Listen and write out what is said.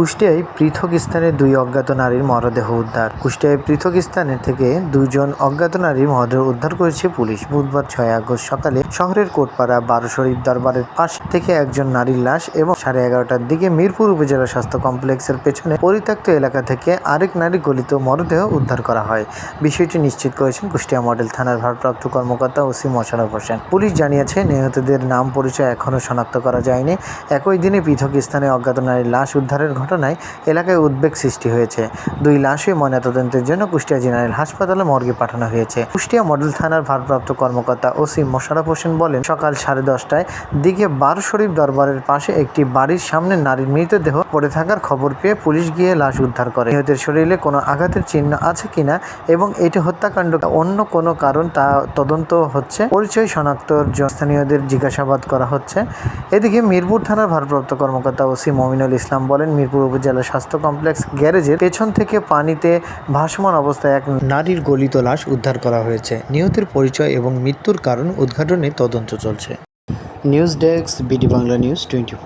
কুষ্টিয়ায় পৃথক স্থানে দুই অজ্ঞাত নারীর মরদেহ উদ্ধার। কুষ্টিয়ায় পৃথক স্থানে থেকে দুজন অজ্ঞাত নারীর মরদেহ উদ্ধার করেছে পুলিশ। বুধবার ছয় আগস্ট সকালে শহরের কোটপাড়া বারো শরীফ দরবারের পাশ থেকে একজন নারীর লাশ এবং সাড়ে এগারোটার দিকে মিরপুর উপজেলা স্বাস্থ্য কমপ্লেক্সের পেছনে পরিত্যক্ত এলাকা থেকে আরেক নারী গলিত মরদেহ উদ্ধার করা হয়। বিষয়টি নিশ্চিত করেছেন কুষ্টিয়া মডেল থানার ভারপ্রাপ্ত কর্মকর্তা ওসি মোশারফ হোসেন। পুলিশ জানিয়েছে, নিহতদের নাম পরিচয় এখনও শনাক্ত করা যায়নি। একই দিনে পৃথক স্থানে অজ্ঞাত নারীর লাশ উদ্ধারের ঘটনায় এলাকায় উদ্বেগ সৃষ্টি হয়েছে। দুই লাশই ময়নাতদন্তের জন্য কুষ্টিয়া জেনারেল হাসপাতালে মর্গে পাঠানো হয়েছে। কুষ্টিয়া মডেল থানার ভারপ্রাপ্ত কর্মকর্তা ওসি মোশারফ হোসেন বলেন, সকাল সাড়ে দশটায় দিকে বারো শরীফ দরবারের পাশে একটি বাড়ির সামনে নারীর মৃতদেহ পড়ে থাকার খবর পেয়ে পুলিশ গিয়ে লাশ উদ্ধার করে। নিহতের শরীরে কোনো আঘাতের চিহ্ন আছে কিনা এবং এটি হত্যাকাণ্ড অন্য কোনো কারণ তা তদন্ত হচ্ছে। পরিচয় শনাক্তর স্থানীয়দের জিজ্ঞাসাবাদ করা হচ্ছে। এদিকে মিরপুর থানার ভারপ্রাপ্ত কর্মকর্তা ওসি মমিনুল ইসলাম বলেন, মিরপুর উপজেলা স্বাস্থ্য কমপ্লেক্স গ্যারেজের পেছন থেকে পানিতে ভাসমান অবস্থায় এক নারীর গলিত লাশ উদ্ধার করা হয়েছে। নিহতের পরিচয় এবং মৃত্যুর কারণ উদ্ঘাটনে তদন্ত চলছে। News desk, BD Bangla news twenty